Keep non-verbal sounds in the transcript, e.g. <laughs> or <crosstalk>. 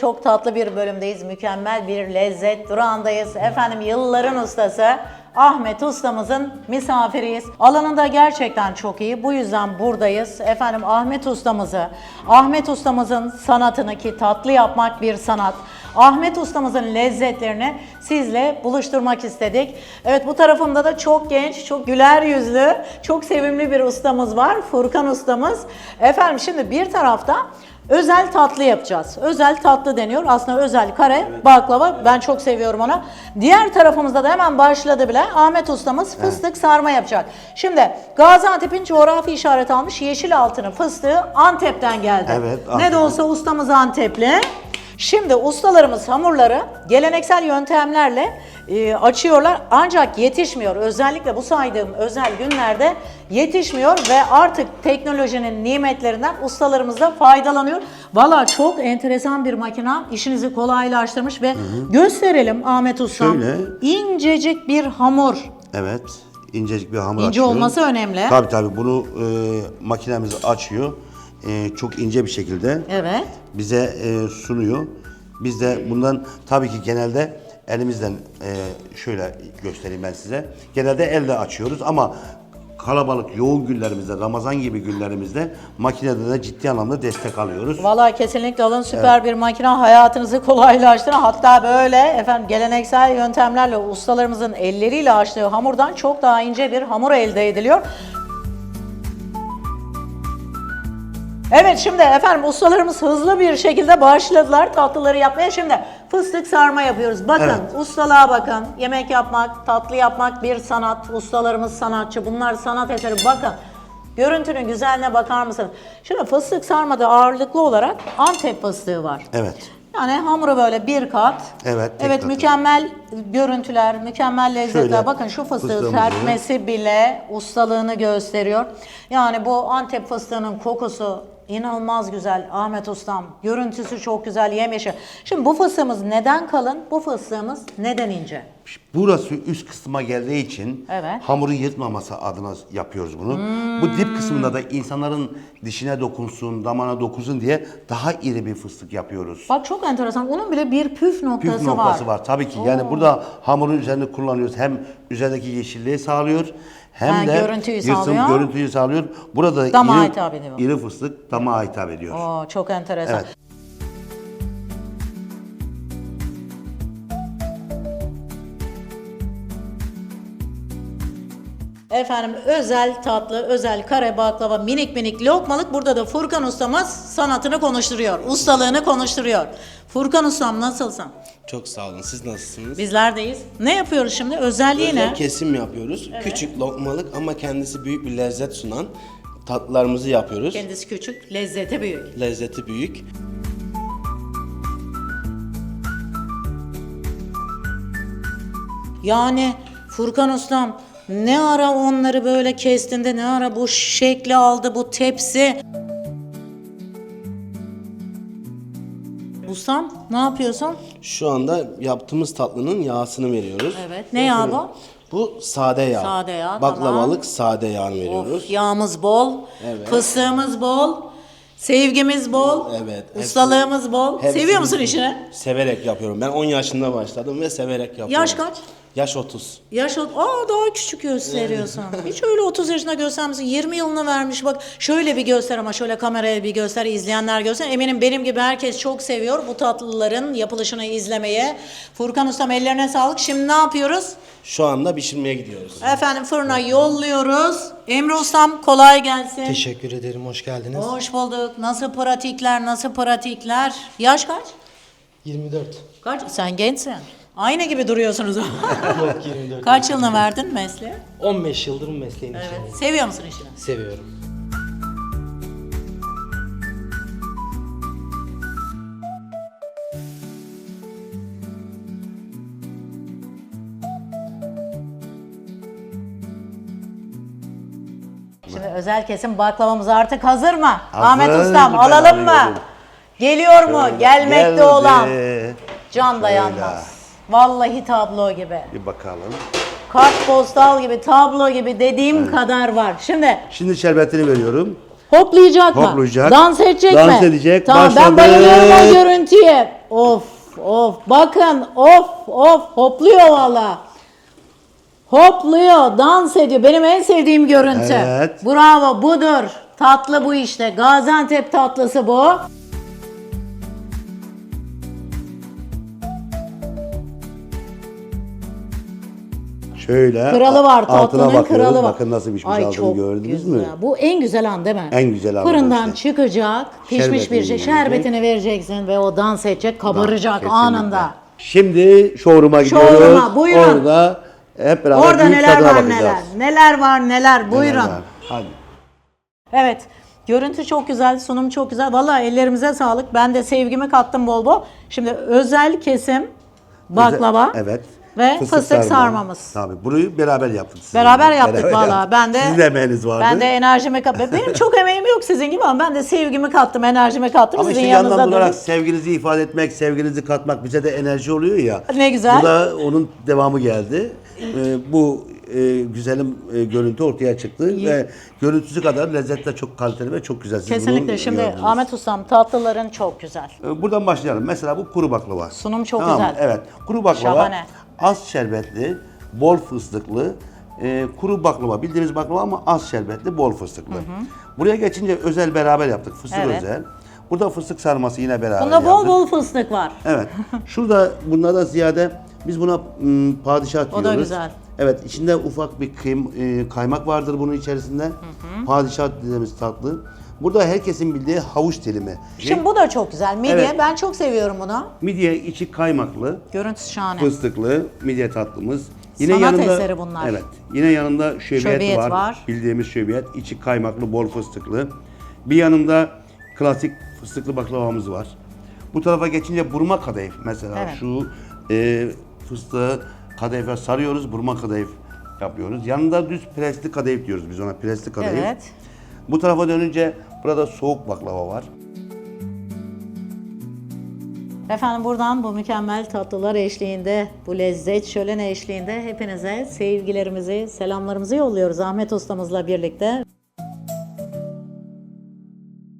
çok tatlı bir bölümdeyiz. Mükemmel bir lezzet durağındayız. Efendim yılların ustası Ahmet ustamızın misafiriyiz. Alanında gerçekten çok iyi. Bu yüzden buradayız. Efendim Ahmet ustamızı, Ahmet ustamızın sanatını ki tatlı yapmak bir sanat. Ahmet ustamızın lezzetlerini sizle buluşturmak istedik. Evet bu tarafımda da çok genç, çok güler yüzlü, çok sevimli bir ustamız var. Furkan ustamız. Efendim şimdi bir tarafta özel tatlı yapacağız. Özel tatlı deniyor. Aslında özel kare baklava. Ben çok seviyorum onu. Diğer tarafımızda da hemen başladı bile. Ahmet ustamız fıstık sarma yapacak. Şimdi Gaziantep'in coğrafi işaret almış yeşil altını fıstığı Antep'ten geldi. Evet, Ne de olsa ustamız Antepli. Şimdi ustalarımız hamurları geleneksel yöntemlerle e, açıyorlar ancak yetişmiyor. Özellikle bu saydığım özel günlerde yetişmiyor ve artık teknolojinin nimetlerinden ustalarımız da faydalanıyor. Valla çok enteresan bir makina işinizi kolaylaştırmış ve gösterelim Ahmet Ustam. Şöyle. İncecik bir hamur. Evet. incecik bir hamur İnce açıyoruz. olması önemli. Tabii tabii bunu e, makinemiz açıyor. E, çok ince bir şekilde Evet. bize e, sunuyor. Biz de bundan tabii ki genelde elimizden e, şöyle göstereyim ben size. Genelde elde açıyoruz ama kalabalık yoğun günlerimizde, Ramazan gibi günlerimizde makinede de ciddi anlamda destek alıyoruz. Vallahi kesinlikle alın süper bir makine hayatınızı kolaylaştırın. Hatta böyle efendim geleneksel yöntemlerle ustalarımızın elleriyle açtığı hamurdan çok daha ince bir hamur elde ediliyor. Evet şimdi efendim ustalarımız hızlı bir şekilde başladılar tatlıları yapmaya. Şimdi fıstık sarma yapıyoruz. Bakın Evet. ustalığa bakın. Yemek yapmak, tatlı yapmak bir sanat. Ustalarımız sanatçı. Bunlar sanat eseri. Bakın görüntünün güzelliğine bakar mısınız? Şimdi fıstık sarmada ağırlıklı olarak Antep fıstığı var. Evet. Yani hamuru böyle bir kat. Evet, tek Evet katı. mükemmel görüntüler, mükemmel lezzetler. Şöyle Bakın şu fıstığı serpmesi bile ustalığını gösteriyor. Yani bu Antep fıstığının kokusu inanılmaz güzel Ahmet Ustam. Görüntüsü çok güzel yemyeşil. Şimdi bu fıstığımız neden kalın? Bu fıstığımız neden ince? Burası üst kısma geldiği için Evet. hamuru yırtmaması adına yapıyoruz bunu. Bu dip kısmında da insanların dişine dokunsun, damana dokunsun diye daha iri bir fıstık yapıyoruz. Bak çok enteresan. Onun bile bir püf noktası, Püf noktası var. Tabii ki. Yani burada hamurun üzerinde kullanıyoruz. Hem üzerindeki yeşilliği sağlıyor hem Ha, de görüntüyü yırtım, sağlıyor. görüntüyü sağlıyor. Burada Damağa iri, iri fıstık damağa hitap ediyor. Oo, çok enteresan. Evet. Efendim özel tatlı, özel kare baklava, minik minik lokmalık. Burada da Furkan ustamız sanatını konuşturuyor, ustalığını konuşturuyor. Furkan ustam nasılsın? Çok sağ olun. Siz nasılsınız? Bizlerdeyiz. Ne yapıyoruz şimdi? Özelliği Özel ne? kesim yapıyoruz. Küçük lokmalık ama kendisi büyük bir lezzet sunan tatlılarımızı yapıyoruz. Kendisi küçük, lezzeti büyük. Lezzeti büyük. Yani Furkan ustam ne ara onları böyle kestinde, ne ara bu şekli aldı bu tepsi. Ustam ne yapıyorsun? Şu anda yaptığımız tatlının yağsını veriyoruz. Evet. Ne yağı bu? Bu sade yağ. Sade yağ, Baklavalık sade yağını veriyoruz. Of, yağımız bol, Evet. fıstığımız bol, sevgimiz bol, Evet, hepsi- ustalığımız bol. Hepsini Seviyor musun işini? Severek yapıyorum. Ben 10 yaşında başladım ve severek yapıyorum. Yaş kaç? Yaş 30. Yaş ot- Aa daha küçük gösteriyorsun. Hiç öyle 30 yaşında göstermişsin. 20 yılını vermiş bak. Şöyle bir göster ama şöyle kameraya bir göster. izleyenler göster. Eminim benim gibi herkes çok seviyor bu tatlıların yapılışını izlemeye. Furkan Ustam ellerine sağlık. Şimdi ne yapıyoruz? Şu anda pişirmeye gidiyoruz. Efendim fırına yolluyoruz. Emre Ustam kolay gelsin. Teşekkür ederim, hoş geldiniz. Hoş bulduk. Nasıl pratikler, nasıl pratikler? Yaş kaç? 24. Kaç? Sen gençsin. Aynı gibi duruyorsunuz. <laughs> Yok 24. kaç yılını verdin mesleğe? 15 yıldır bu mesleğin Evet. içindeyim. Seviyor musun işini? Seviyorum. Şimdi özel kesim baklavamız artık hazır mı? Ahmet Ustam Ben alalım mı? Geliyor mu? Gelmekte Geldi. olan. Can dayanmaz. Vallahi tablo gibi. Bir bakalım. Kart postal gibi, tablo gibi dediğim kadar var. Şimdi Şimdi şerbetini veriyorum. Hoplayacak mı? Hoplayacak. Dans edecek Dans mi? edecek. Tamam ben Başladı. bayılıyorum o görüntüye. Of of bakın of of hopluyor valla. Hopluyor, dans ediyor. Benim en sevdiğim görüntü. Evet. Bravo, budur. Tatlı bu işte. Gaziantep tatlısı bu. Şöyle Kralı var, altına tatlının bakıyoruz. kralı var. Bakın nasıl pişmiş Ay altını çok gördünüz güzel. mü? Bu en güzel an değil mi? En güzel an Fırından işte. çıkacak, pişmiş bir Şerbetini şey. yiyecek. Şerbetini vereceksin ve o dans edecek, kabaracak Kesinlikle. anında. Şimdi showroom'a gidiyoruz. Showroom'a, buyurun. Orada hep beraber Orada büyük neler tadına var bakacağız. neler. Neler var neler. Buyurun. Neler var. Hadi. Evet. Görüntü çok güzel, sunum çok güzel. Vallahi ellerimize sağlık. Ben de sevgimi kattım bol bol. Şimdi özel kesim baklava. Evet. Ve fıstık, sarmamız. Tabii. Bunu beraber yaptık. <laughs> sizinle. Beraber yaptık Beraber vallahi. yaptık. Ben de Sizin de emeğiniz vardı. Ben de enerjimi kattım. Benim çok emeğim yok sizin gibi ama ben de sevgimi kattım, enerjimi kattım. Ama Sizin işte yanınızda yandan durarak sevginizi ifade etmek, sevginizi katmak bize de enerji oluyor ya. Ne güzel. Bu da onun devamı geldi. Ee, bu e, güzelim e, görüntü ortaya çıktı ve görüntüsü kadar lezzet de çok kaliteli ve çok güzel. Siz Kesinlikle. Şimdi gördünüz. Ahmet Ustam tatlıların çok güzel. Ee, Buradan başlayalım. Mesela bu kuru baklava. Sunum çok Tamam güzel. Evet. Kuru baklava Şahane. Az şerbetli, bol fıstıklı. e, kuru baklava bildiğimiz baklava ama az şerbetli, bol fıstıklı. Buraya geçince özel beraber yaptık. Fıstık Evet. özel. Burada fıstık sarması yine beraber Bunda bol yaptık. bol fıstık var. Evet. <laughs> Şurada bunlardan ziyade biz buna mm, padişah O diyoruz. da güzel. Evet, içinde ufak bir kıym, e, kaymak vardır bunun içerisinde. Padişah dediğimiz tatlı. Burada herkesin bildiği havuç dilimi. Şimdi bu da çok güzel. Midye. Evet. Ben çok seviyorum bunu. Midye içi kaymaklı, Görüntüsü şahane. fıstıklı midye tatlımız. Sanat eseri bunlar. Evet. Yine yanında şöbiyet, Şöbiyet var. var. Bildiğimiz şöbiyet. içi kaymaklı, bol fıstıklı. Bir yanında klasik fıstıklı baklavamız var. Bu tarafa geçince burma kadayıf mesela. Evet. Şu e, fıstığı kadayıfa sarıyoruz, burma kadayıf yapıyoruz. Yanında düz presli kadayıf diyoruz biz ona, presli kadayıf. Evet. Bu tarafa dönünce burada soğuk baklava var. Efendim buradan bu mükemmel tatlılar eşliğinde, bu lezzet şölen eşliğinde hepinize sevgilerimizi, selamlarımızı yolluyoruz Ahmet ustamızla birlikte.